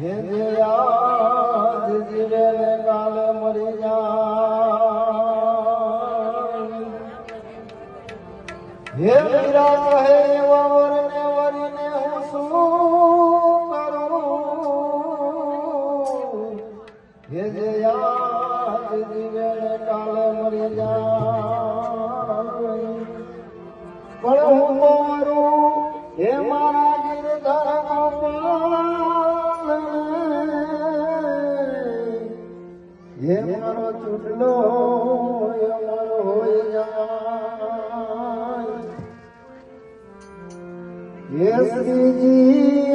હે દયા જીવે ને કાલે મરી જા હે હે શ્રીજી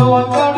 know I'm